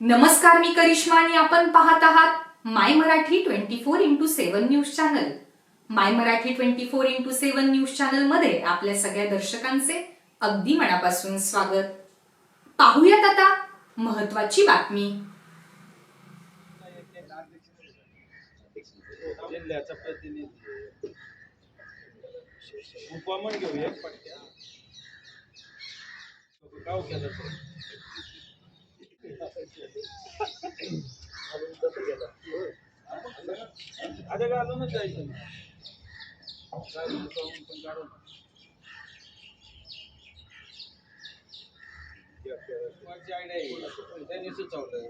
नमस्कार मी करिश्मा आणि आपण पाहत आहात my Marathi twenty four into seven news channel. My Marathi twenty four into seven news चॅनलमध्ये आपल्या सगळ्या दर्शकांचे अगदी मनापासून स्वागत. पाहूयात आता महत्वाची बातमी. घेऊया. आता घालूनच जायचं पण काढून कोणाची आयडिया आहे? त्यांनी सुचवलं.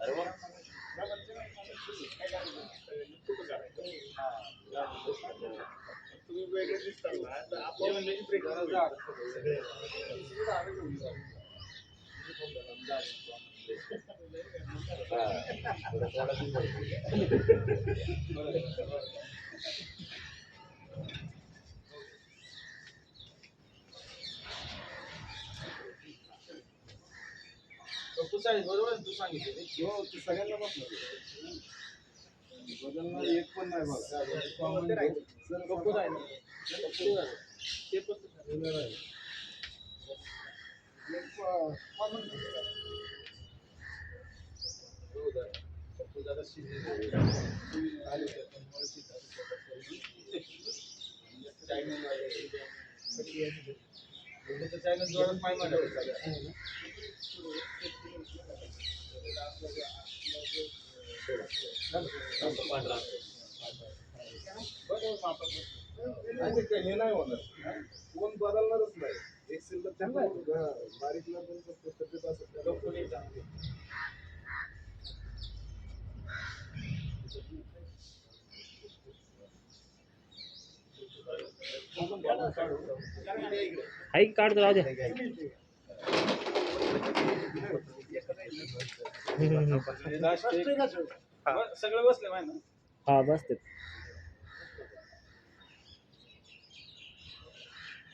अरे वा तुम्ही वेगळे दिसताल ना तर आपण तू सांगितलं बरोबर तू सांगितलं हो तू सगळ्यांना बसणार बदलणार एक पण नाही बघ सर गप्प राहिलं. गप्प ते पण राहिलं राहिलं. एक प- common हो जरा. गप्प जरा शिजले. तुम्ही आले होते, पण मला शिजायला सोबत करून. Channel वाले. दोघं channel जोरात पाय मारायला हे नाही होणार कोण बदलणारच नाही एक शिल्लक बारीकला पण तब्येत असत आई काढ राहू द्या सगळं बसले ना हा बसते.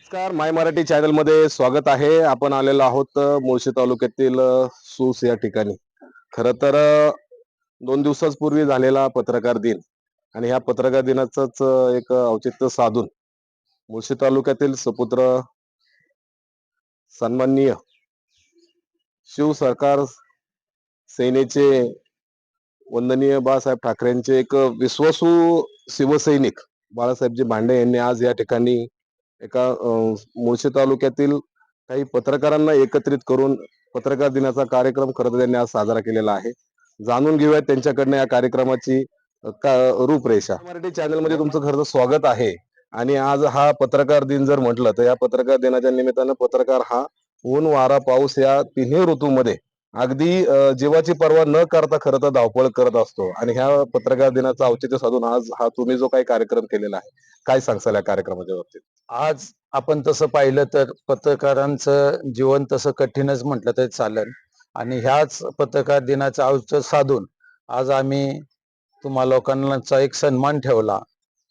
नमस्कार माय मराठी चॅनलमध्ये स्वागत आहे. आपण आलेलो आहोत मुळशी तालुक्यातील सूस या ठिकाणी. खर तर दोन दिवसापूर्वी झालेला पत्रकार दिन. आणि ह्या पत्रकार दिनाचंच एक औचित्य साधून मुळशी तालुक्यातील सुपुत्र सन्माननीय शिव सरकार सेनेचे वंदनीय बाळासाहेब ठाकरेंचे एक विश्वासू शिवसैनिक बाळासाहेबजी भांडे यांनी आज या ठिकाणी एका मुळशी तालुक्यातील काही पत्रकारांना एकत्रित करून पत्रकार दिनाचा कार्यक्रम खरं तर त्यांनी आज साजरा केलेला आहे. जाणून घेऊयात त्यांच्याकडनं या कार्यक्रमाची का- रूपरेषा. मराठी चॅनलमध्ये तुमचं खरं स्वागत आहे. आणि आज हा पत्रकार दिन जर म्हटलं तर या पत्रकार दिनाच्या निमित्तानं पत्रकार हा ऊन वारा पाऊस या तिन्ही ऋतूमध्ये अगदी जीवाची पर्वा न करता खरं तर धावपळ करत असतो. आणि ह्या पत्रकार दिनाचं औचित्य साधून आज हा तुम्ही जो काही कार्यक्रम केलेला आहे काय सांगसाल या कार्यक्रमाच्या बाबतीत? आज आपण तसं पाहिलं तर पत्रकारांचं जीवन तसं कठीणच म्हटलं तरी चालेल. आणि ह्याच पत्रकार दिनाचं औचित्य साधून आज आम्ही तुम्हा लोकांचा एक सन्मान ठेवला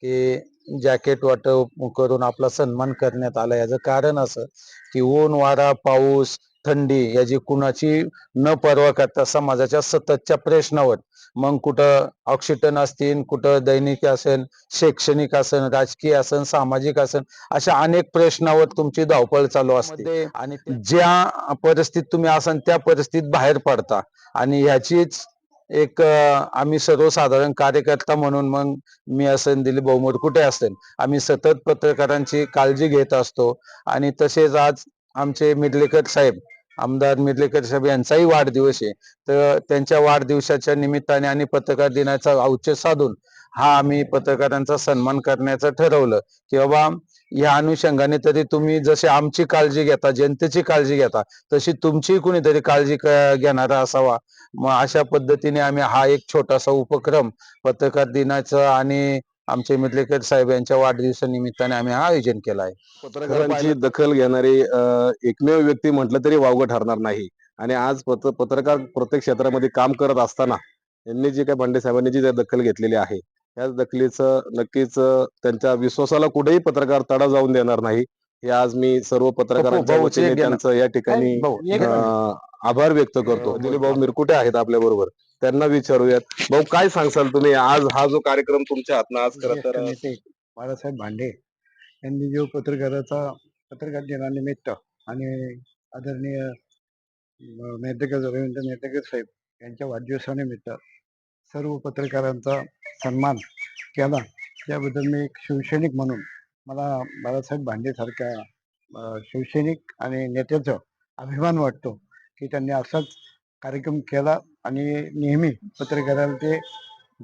की जॅकेट वाटप करून आपला सन्मान करण्यात आला. याचं कारण असं की ऊन वारा पाऊस थंडी याची कुणाची न पर्वा करता समाजाच्या सततच्या प्रश्नावर. मग कुठं ऑक्सिजन असतील कुठं दैनिक असेल शैक्षणिक असेल राजकीय असेल सामाजिक असेल अशा अनेक प्रश्नावर तुमची धावपळ चालू असते. आणि ज्या परिस्थितीत तुम्ही असाल त्या परिस्थितीत बाहेर पडता. आणि ह्याचीच एक आम्ही सर्वसाधारण कार्यकर्ता म्हणून मग मी असेल दिलीप बहुमोड कुठे असेल आम्ही सतत पत्रकारांची काळजी घेत असतो. आणि तसेच आज आमचे मिडलेकर साहेब आमदार मिडलेकर साहेब यांचाही वाढदिवस आहे. तर त्यांच्या वाढदिवसाच्या निमित्ताने आणि पत्रकार दिनाचा औच्य साधून हा आम्ही पत्रकारांचा सन्मान करण्याचं ठरवलं की बाबा या अनुषंगाने तरी तुम्ही जसे आमची काळजी घेता जनतेची काळजी घेता तशी तुमची कुणीतरी काळजी घेणारा असावा. मग अशा पद्धतीने आम्ही हा एक छोटासा उपक्रम पत्रकार दिनाचा आणि आमचे मिर्लेकर साहेब यांच्या वाढदिवसानिमित्ताने आम्ही हा आयोजन केलं आहे. पत्रकारांची दखल घेणारी अं, एकमेव व्यक्ती म्हटलं तरी वावगं ठरणार नाही. आणि आज पत्र पत्रकार प्रत्येक क्षेत्रामध्ये काम करत असताना यांनी जे काही भांडे साहेबांनी जी दखल घेतलेली आहे त्या दखलीचं नक्कीच अं, त्यांच्या विश्वासाला कुठेही पत्रकार तडा जाऊन देणार नाही. हे आज मी सर्व पत्रकारांच्या भाऊ, वतीने एक घे ना. त्यांचं या ठिकाणी भाऊ, एक अं, आभार व्यक्त करतो. दिलीप भाऊ मिरकुटे आहेत आपल्या बरोबर त्यांना विचारूयात. भाऊ काय सांगसाल तुम्ही? आज हा जो कार्यक्रम तुमच्या हातनं आज खरं तर बाळासाहेब भांडे यांनी जो पत्रकाराचा पत्रकार दिनानिमित्त आणि आदरणीय मेहतेकर रवींद्र मेहतेकर साहेब यांच्या वाढदिवसानिमित्त सर्व पत्रकारांचा सन्मान केला. त्याबद्दल मी एक शिवसैनिक म्हणून मला बाळासाहेब भांडेसारख्या शिवसैनिक आणि नेत्याचा अभिमान वाटतो की त्यांनी असाच कार्यक्रम केला आणि नेहमी पत्रकाराला ते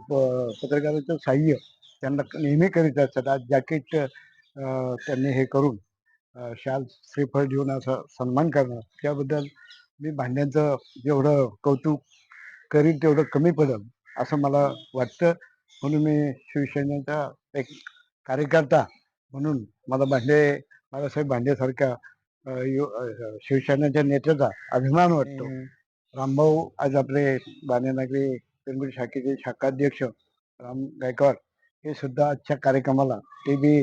प- पत्रकाराचं साह्य त्यांना नेहमी करीत असतात. आज जॅकेट त्यांनी हे करून शाल श्रीफळ देऊन असा सन्मान करणं त्याबद्दल मी भांड्यांचं जेवढं कौतुक करीन तेवढं कमी पडेल असं मला वाटतं. म्हणून मी शिवसेनेचा एक कार्यकर्ता म्हणून मला भांडे बाळासाहेब भांडेसारख्या यु- शिवसेनेच्या नेत्याचा अभिमान वाटतो. रामभाऊ आज आपले बाणेनागरी पेनगुडी शाखेचे शाखाध्यक्ष राम गायकवाड हे सुद्धा आजच्या कार्यक्रमाला ते बी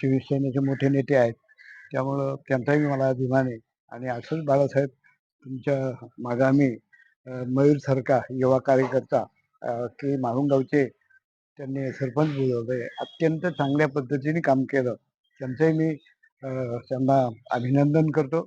शिवसेनेचे मोठे नेते आहेत. त्यामुळं त्यांचाही मला अभिमान आहे. आणि असंच बाळासाहेब तुमच्या मागं आम्ही मयूर सरका युवा कार्यकर्ता की माहुंगावचे त्यांनी सरपंच बोलवले. अत्यंत चांगल्या पद्धतीने काम केलं. त्यांचंही मी त्यांना अभिनंदन करतो.